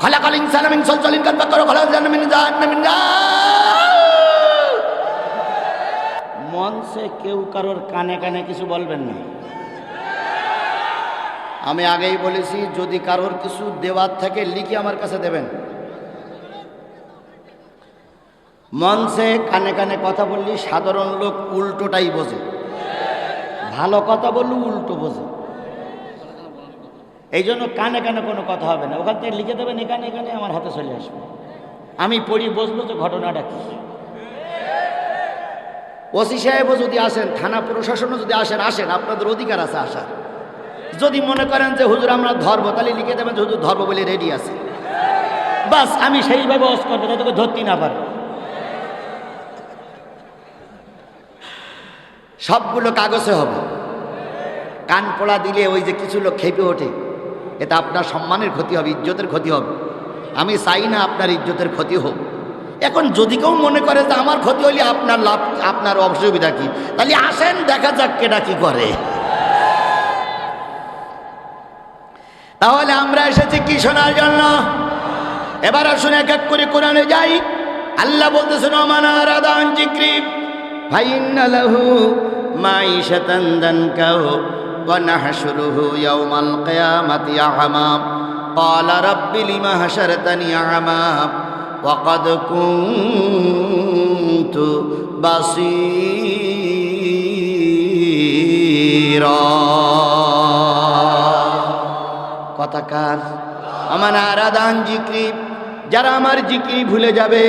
খলাকাল ইনসান মিন সলসলিন কাল বাকার খলাকাল মিন জাহান্নাম মিন মঞ্চে কেউ কারোর কানে কানে কিছু বলবেন না। আমি আগেই বলেছি, যদি কারোর কিছু দেওয়ার থাকে লিখে আমার কাছে দেবেন। মঞ্চে কানে কানে কথা বললি সাধারণ লোক উল্টোটাই বোঝে। ভালো কথা বললে উল্টো বোঝে। এই জন্য কানে কানে কোনো কথা হবে না। ওখান থেকে লিখে দেবেন, এখানে এখানে, আমার হাতে চলে আসবে। আমি পড়ি বসবো তো ঘটনাটা কি? ওসি সাহেবও যদি আসেন, থানা প্রশাসনও যদি আসেন আসেন, আপনাদের অধিকার আছে আসার। যদি মনে করেন যে, হুজুর, আমরা ধর্ম তাহলে লিখে দেবেন যে, হুজুর ধর্ম বলে রেডি আছে। বাস, আমি সেইভাবে অস করব, যাতে করে ধরতে না পারে। সবগুলো কাগজে হবে। কান পোড়া দিলে ওই যে কিছু লোক খেপে ওঠে। এতে আপনার সম্মানের ক্ষতি হবে, ইজ্জতের ক্ষতি হবে। আমি চাই না আপনার ইজ্জতের ক্ষতি হোক। এখন যদি কেউ মনে করে যে আমার ক্ষতি হলে আপনার লাভ, আপনার অসুবিধা কি? তাহলে আসেন, দেখা যাক কেটা কি করে। তাহলে আমরা এসেছি কি শোনার জন্য? এবার আসুন এক এক করে কোরআনে যাই। আল্লাহ বলতেছেন অমানার আদান জিক্রি ফাইন লাহু মাইশাতান ওয়া নাহশুরুহু ইয়াওমাল কিয়ামাতি আ'মা قال رب لما حشرتني أعمى وقد كنت بصيرا কথাকার আমার আরাধান জিক্রি যারা আমার জিক্রি ভুলে যাবে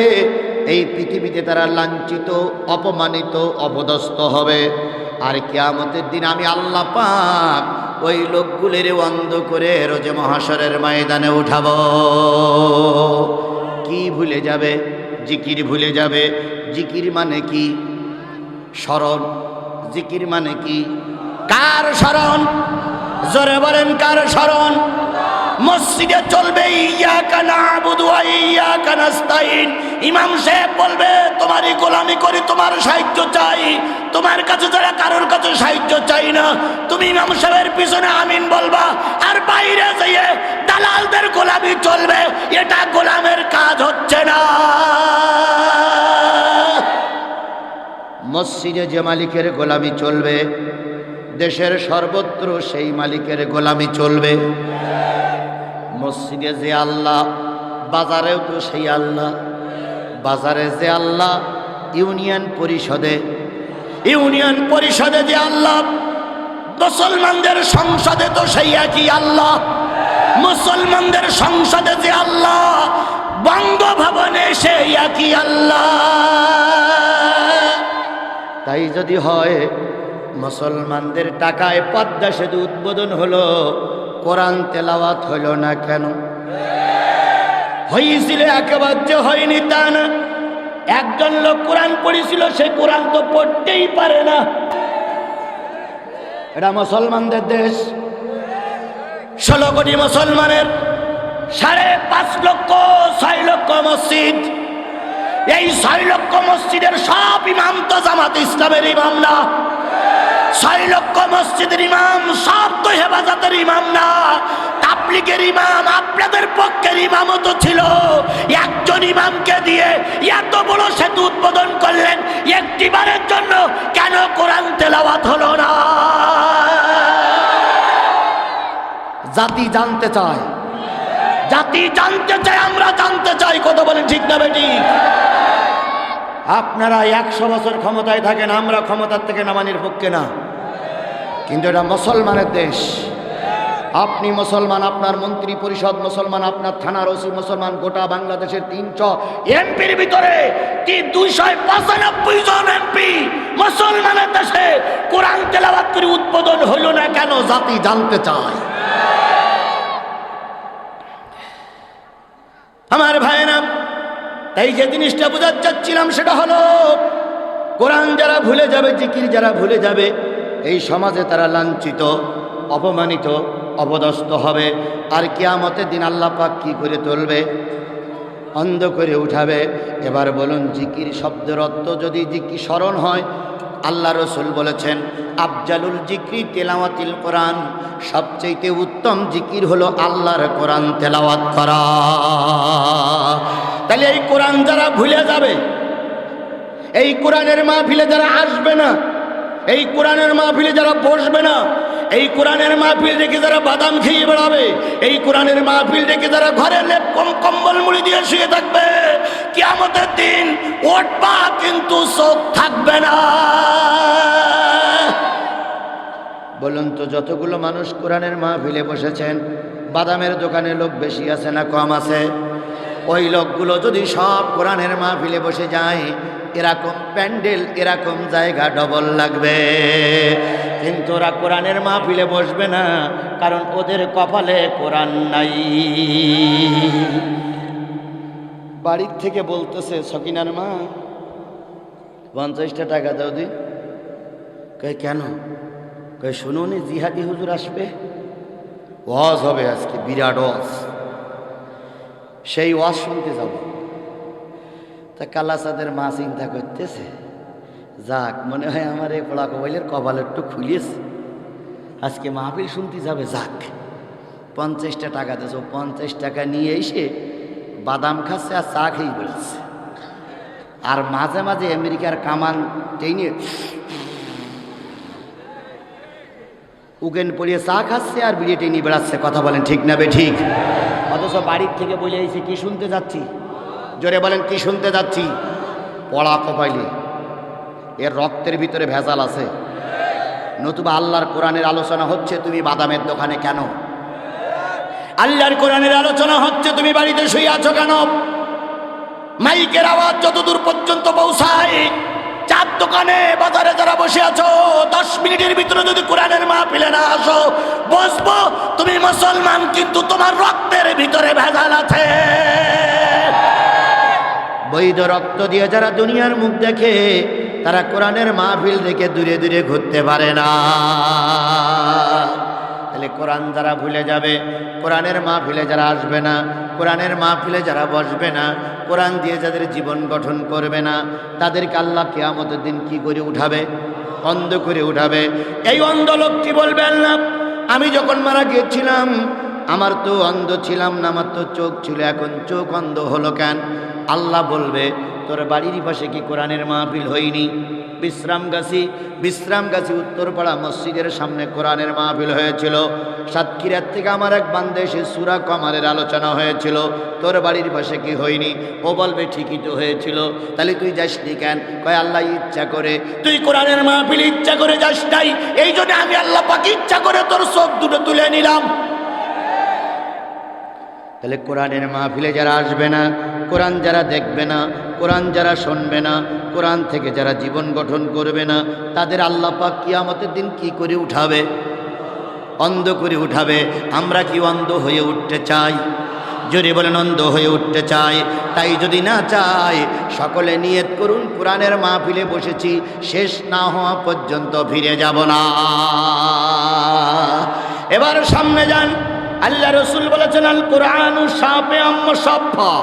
এই পৃথিবীতে তারা লাঞ্ছিত অপমানিত অপদস্থ হবে আর কেয়ামতের দিন আমি আল্লাহ পাক ওই লোকগুলির অন্ধ করে রোজে মহাসরের ময়দানে উঠাব। কি ভুলে যাবে? জিকির ভুলে যাবে। জিকির মানে কি? স্মরণ। জিকির মানে কি? কার স্মরণ? জোরে বলেন, কার স্মরণ? মসজিদে চলবে, ইয়াকা নাবুদু ওয়া ইয়াকা নাস্তাইন ইমাম সাহেব বলবে, তোমারই গোলামি করি, তোমার সাহায্য চাই। তোমার কাছে যারা কারোর কাছে সাহায্য চাই না। তুমি ইমাম সাহেবের পিছনে আমিন বলবা, আর বাইরে যেয়ে দালালদের গোলামি চলবে, এটা গোলামের কাজ হচ্ছে না। মসজিদে যে মালিকের গোলামি চলবে, দেশের সর্বত্র সেই মালিকের গোলামি চলবে। মসজিদে যে আল্লাহ, বাজারেও তো সেই আল্লাহ। বাজারে যে আল্লাহ, ইউনিয়ন পরিষদে। ইউনিয়ন পরিষদে যে আল্লাহ, মুসলমানদের সংসদে তো সেই একই আল্লাহ। মুসলমানদের সংসদে যে আল্লাহ, বঙ্গভবনে সেই একই আল্লাহ। তাই যদি হয়, মুসলমানদের টাকায় পদ্মা সেতু উদ্বোধন হলো। কোরআন তেলাওয়াত হইল না কেন? হয়েছিল একেবারে যে হয়নি তা না। একজন লোক কোরআন পড়েছিল, সে কোরআন তো পড়তেই পারে না। এটা মুসলমানদের দেশ। ষোলো কোটি মুসলমানের সাড়ে পাঁচ লক্ষ, ছয় লক্ষ মসজিদ। এই ছয় লক্ষ মসজিদের সব ইমাম তো জামাত ইসলামের ইমাম না। ছয় লক্ষ মসজিদের ইমাম, সব তো হেফাজতের ইমাম না। তাবলিগের ইমাম, আপনাদের পক্ষের ইমামও তো ছিল। একজন ইমামকে দিয়ে এত বড় সেতু উদ্বোধন করলেন, একটিবারের জন্য কেন কোরআন তেলাওয়াত হলো না? জাতি জানতে চায়। জাতি জানতে চায়, আমরা জানতে চাই কত বলেন ঠিক না বেটি আপনারা একশো বছর ক্ষমতায় থাকেন, আমরা ক্ষমতার থেকে নামানির পক্ষে না কিন্তু এটা মুসলমানের দেশ। আপনি মুসলমান, আপনার মন্ত্রী পরিষদ মুসলমান, আপনার থানার ওসি মুসলমান, গোটা বাংলাদেশের তিনশো এমপির ভিতরে দুইশো এমপি মুসলমানের দেশে কোরআন তেলাবাদ উদ্বোধন হলো না কেন, জাতি জানতে চায়। আমার ভাইয়েরা তাই যে জিনিসটা বোঝাতে চাচ্ছিলাম সেটা হলো, কোরআন যারা ভুলে যাবে, জিকির যারা ভুলে যাবে, এই সমাজে তারা লাঞ্ছিত, অপমানিত, অপদস্থ হবে। আর কেয়ামতে দিন আল্লাহ পাক কি করে তুলবে? অন্ধ করে উঠাবে। এবার বলুন, জিকির শব্দের অর্থ যদি জিকির স্মরণ হয় আল্লাহ রসুল বলেছেন, আফজালুল জিক্রি তেলাওয়াতিল কোরআন সবচেয়ে উত্তম জিকির হলো আল্লাহর কোরআন তেলাওয়াত করা। তাহলে এই কোরআন যারা ভুলে যাবে, এই কোরআনের মাহফিলে যারা আসবে না, এই কোরআনের মাহফিলে যারা বসবে না, এই কোরআনের মাহফিল রেখে যারা বাদাম খেয়ে বেড়াবে, এই কোরআনের মাহফিল রেখে যারা ঘরে কম্বল মুড়ি দিয়ে শুয়ে থাকবে কিয়ামতের দিন ওঠবা কিন্তু চোখ থাকবে না। বলুন তো, যতগুলো মানুষ কোরআনের মাহফিলে বসেছেন, বাদামের দোকানে লোক বেশি আছে না কম আছে? ওই লোকগুলো যদি সব কোরআনের মাহফিলে বসে যায়, এরকম প্যান্ডেল, এরকম জায়গা ডবল লাগবে। কিন্তু ওরা কোরআনের মাহফিলে বসবে না, কারণ ওদের কপালে কোরআন নাই। বাড়ির থেকে বলতেছে, সকিনার মা, পঞ্চাশটা টাকা দাও দি। কই কেন? কই শুনুনি জিহাদি হুজুর আসবে। ওয়াজ হবে আজকে, বিরাট ওয়াজ। সেই ওয়াজ শুনতে যাব। তা কালাসাদের মা চিন্তা করতেছে, যাক, মনে হয় আমার এই পোড়া কবাইলের কপাল একটু খুলিয়েছে। আজকে মাহফিল শুনতে যাবে, যাক। পঞ্চাশটা টাকা দিয়েছ পঞ্চাশ টাকা নিয়ে এসে বাদাম খাচ্ছে আর চা খেয়ে বেড়াচ্ছে আর মাঝে মাঝে আমেরিকার কামান টেনে উকেন পড়িয়ে চা খাচ্ছে আর বিড়িয়ে টেনে বেড়াচ্ছে, কথা বলেন ঠিক না বে ঠিক? অথচ বাড়ির থেকে বলে এসে কি শুনতে যাচ্ছি? জোরে বলেন, কি শুনতে যাচ্ছি? পড়া কপাইলে। এর রক্তের ভিতরে ভেজাল আছে। নতুবা আল্লাহর কোরআনের আলোচনা হচ্ছে, তুমি বাদামের দোকানে কেন? আল্লাহর কোরআনের আলোচনা হচ্ছে, তুমি বাড়িতে শুয়ে আছো কেন? মাইকের আওয়াজ যতদূর পর্যন্ত পৌঁছায়, চার দোকানে বাজারে যারা বসে আছো, দশ মিনিটের ভিতরে যদি কোরআনের মা মাহফিলে না আসো, বসবো, তুমি মুসলমান, কিন্তু তোমার রক্তের ভিতরে ভেজাল আছে। বৈধ রক্ত দিয়ে যারা দুনিয়ার মুখ দেখে, তারা কোরআনের মাহফিল দেখে দূরে দূরে ঘুরতে পারে না। কোরআন যারা ভুলে যাবে, কোরআনের মাহফিলে যারা আসবে না, কোরআনের মাহফিলে যারা বসবে না, কোরআন দিয়ে যাদের জীবন গঠন করবে না, তাদেরকে আল্লাহ কেয়ামতের দিন কি করে উঠাবে? অন্ধ করে উঠাবে। এই অন্ধ লোকটি বলবেন না আমি যখন মারা গিয়েছিলাম, আমার তো অন্ধ ছিলাম না, আমার তো চোখ ছিল, এখন চোখ অন্ধ হলো কেন? আল্লাহ বলবে, তোর বাড়ির পাশে কি কোরআনের মাহফিল হয়নি? বিশ্রামগাছি বিশ্রামগাছি উত্তরপাড়া মসজিদের সামনে কোরআনের মাহফিল হয়েছিল। সাতক্ষীরার থেকে আমার এক বান্ধে এসে সুরা কমারের আলোচনা হয়েছিল। তোর বাড়ির পাশে কি হয়নি? ও বলবে, ঠিকই তো হয়েছিল। তাহলে তুই যাসনি কেন? কয়, আল্লাহ ইচ্ছা করে। তুই কোরআনের মাহফিল ইচ্ছা করে যাস নাই। এই জন্য আমি আল্লাহ পাকে ইচ্ছা করে তোর চোখ দুটো তুলে নিলাম। তাহলে কোরআনের মাহফিলে যারা আসবে না কোরআন যারা দেখবে না, কোরআন যারা শুনবে না, কোরআন থেকে যারা জীবন গঠন করবে না, তাদের আল্লাহ পাক কিয়ামতের দিন কি করে উঠাবে? অন্ধ করে উঠাবে। আমরা কি অন্ধ হয়ে উঠতে চাই? জোরে বলেন, অন্ধ হয়ে উঠতে চাই। তাই যদি না চাই, সকলে নিয়ত করুন, কোরআনের মাহফিলে বসেছি, শেষ না হওয়া পর্যন্ত ফিরে যাব না। এবার সামনে যান। আল্লাহ রসুল বলেছেন আল কোরআন সাপে আম্ম সাফা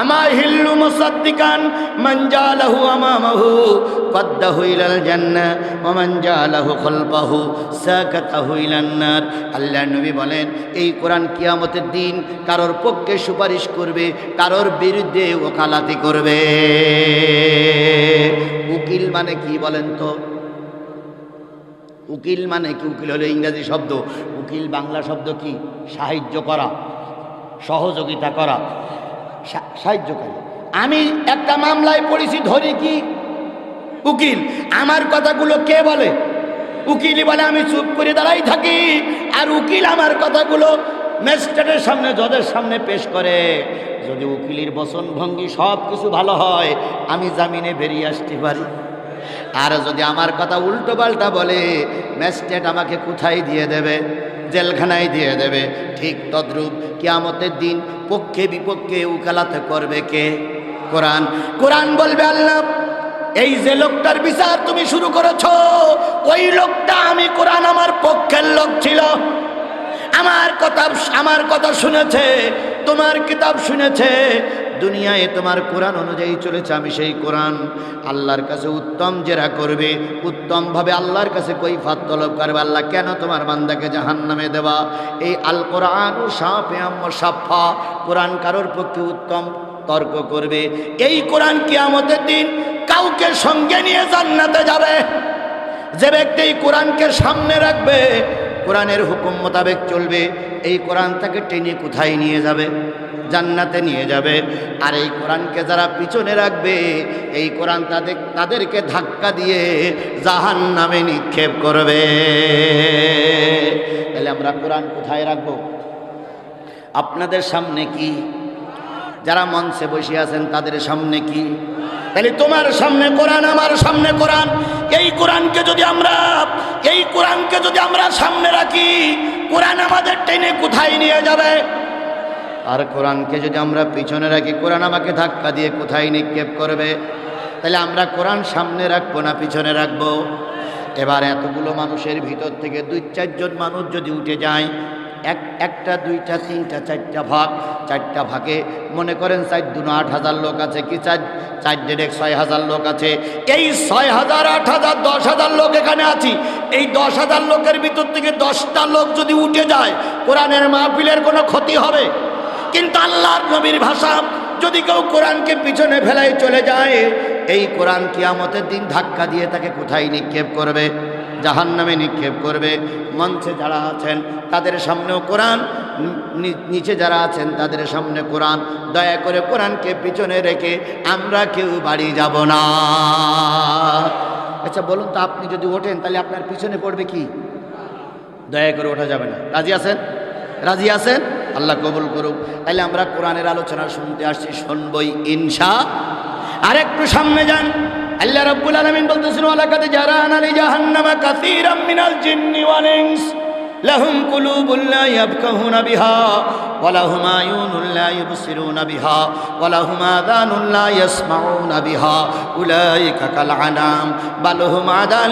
আমা হিল্লু মুসাদ্দিকান, মান জালাহু আমামাহু, কদ্দাহু ইলাল জান্নাহ ওয়া মান জালাহু খালফাহু, সাকাতাহু ইলান নার। আল্লাহ নবী বলেন, এই কোরআন কিয়ামতের দিন কারোর পক্ষে সুপারিশ করবে, কারোর বিরুদ্ধে ওকালাতি করবে। উকিল মানে কি বলেন তো? উকিল মানে কি? উকিল হলো ইংরাজি শব্দ। উকিল বাংলা শব্দ কি? সাহায্য করা, সহযোগিতা করা, সা- সাহায্যকারী। আমি একটা মামলায় পড়েছি, ধরি কি? উকিল। আমার কথাগুলো কে বলে? উকিলই বলে, আমি চুপ করে দাঁড়াই থাকি। আর উকিল আমার কথাগুলো ম্যাজিস্ট্রেটের সামনে, জজের সামনে পেশ করে। যদি উকিলের বচন ভঙ্গি সব কিছু ভালো হয়, আমি জামিনে বেরিয়ে আসতে পারি। আর যদি আমার কথা উল্টো পাল্টা বলে, ম্যাজিস্ট্রেট আমাকে কোথায় দিয়ে দেবে? জেলখানায় দিয়ে দেবে। ঠিক তদ্রূপ কিয়ামতের দিন পক্ষে বিপক্ষে উকালাতে করবে কে? কোরআন। কোরআন বলবে, আল্লাহ, এই যে লোকটার বিচার তুমি শুরু করেছ, ওই লোকটা আমি কোরআন আমার পক্ষের লোক ছিল। আমার কথা আমার কথা শুনেছে, তোমার কিতাব শুনেছে দুনিয়ায় তোমার কোরআন অনুযায়ী চলেছে, আমি সেই কোরআন আল্লাহর কাছে উত্তম জেরা করবে, উত্তমভাবে আল্লাহর কাছে কই ফাত তলব করবে। আল্লাহ কেন তোমার বান্দাকে জাহান নামে দেওয়া এই আল কোরআন সাফে আম্ম সাফা কোরআন কারোর পক্ষে উত্তম তর্ক করবে। এই কোরআন কিয়ামতের দিন কাউকে সঙ্গে নিয়ে জান্নাতে যাবে। যে ব্যক্তি কোরআনকে সামনে রাখবে, কোরআনের হুকুম মোতাবেক চলবে। এই কোরআন তাকে টেনে কোথায় নিয়ে যাবে? জান্নাতে নিয়ে যাবে। আর এই কোরআনকে যারা পিছনে রাখবে, এই কোরআন তাদের, তাদেরকে ধাক্কা দিয়ে জাহান নামে নিক্ষেপ করবে। তাহলে আমরা কোরআন কোথায় রাখব? আপনাদের সামনে কি? যারা মঞ্চে বসে আছেন, তাদের সামনে কি? তাহলে তোমার সামনে কোরআন, আমার সামনে কোরআন। এই কোরআনকে যদি আমরা, এই কোরআনকে যদি আমরা সামনে রাখি, কোরআন আমাদের টেনে কোথায় নিয়ে যাবে? আর কোরআনকে যদি আমরা পিছনে রাখি, কোরআন আমাকে ধাক্কা দিয়ে কোথায় নিক্ষেপ করবে? তাহলে আমরা কোরআন সামনে রাখব না পিছনে রাখব? এবার এতগুলো মানুষের ভিতর থেকে দুই চারজন মানুষ যদি উঠে যায় এক, একটা, দুইটা, তিনটা, চারটা ভাগ, চারটা ভাগে। মনে করেন চার দুনো আট হাজার লোক আছে কি চার? চার দেড়েক ছয় হাজার লোক আছে। এই ছয় হাজার, আট হাজার, দশ হাজার লোক এখানে আছি। এই দশ হাজার লোকের ভিতর থেকে দশটা লোক যদি উঠে যায়, কোরআনের মাহফিলের কোনো ক্ষতি হবে? কিন্তু আল্লাহর নবীর ভাষা, যদি কেউ কোরআনকে পিছনে ফেলাই চলে যায়, এই কোরআন কিয়ামতের দিন ধাক্কা দিয়ে তাকে কোথায় নিক্ষেপ করবে? জাহান নামে নিক্ষেপ করবে। মঞ্চে যারা আছেন, তাদের সামনেও কোরআন নিচে যারা আছেন, তাদের সামনে কোরআন। দয়া করে কোরআনকে পিছনে রেখে আমরা কেউ বাড়ি যাব না। আচ্ছা বলুন তো, আপনি যদি ওঠেন, তাহলে আপনার পিছনে পড়বে কি? দয়া করে ওঠা যাবে না। রাজি আছেন? রাজি আছেন? আল্লাহ কবুল করুক। তাহলে আমরা কোরআনের আলোচনা শুনতে আসছি, শুনবই ইনশা। আর একটু সামনে যান। আল্লাহ রাব্বুল আলামিন বলতেছেন ওয়ালাকাদ জারানা লি জাহান্নামা কাসীরাম মিনাল জিন্নি ওয়াল ইনস লাহুম কুলুবুন লা ইয়াবকাহুনা বিহা ওয়া লাহুম আয়ুনুন লা ইউবসিরুনা বিহা ওয়া লাহুম আযানুন লা ইয়াসমাউনা বিহা উলাইকা কাল আনাম বাল হুম আদাল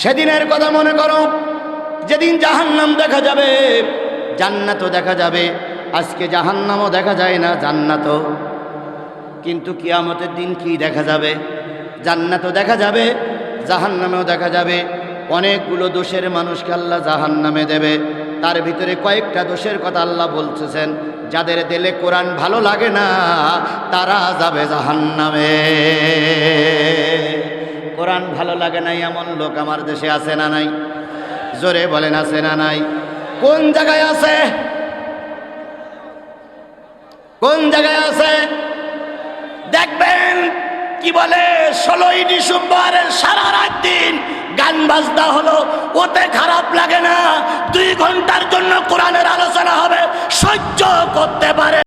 সেদিনের কথা মনে করো, যেদিন জাহান্নাম দেখা যাবে, জান্নাতও দেখা যাবে, আজকে জাহান্নামও দেখা যায় না, জান্নাতও। কিন্তু কিয়ামতের দিন কি দেখা যাবে? জান্নাতও দেখা যাবে, জাহান্নামেও দেখা যাবে। অনেকগুলো দোষের মানুষকে আল্লাহ জাহান্নামে দেবে। তার ভিতরে কয়েকটা দোষের কথা আল্লাহ বলতেছেন, যাদের দিলে কোরআন ভালো লাগে না, তারা যাবে জাহান্নামে। কোরআন ভালো লাগে নাই, এমন লোক আমার দেশে আছে না নাই? জোরে বলেন, আছে না নাই? কোন জায়গায় আছে? কোন জায়গায় আছে? দেখবেন, কি বলে, ষোলোই ডিসেম্বর সারা রাত দিন গান বাজনা হলো, ওতে খারাপ লাগে না, দুই ঘণ্টার জন্য কোরআনের আলোচনা হবে, সহ্য করতে পারে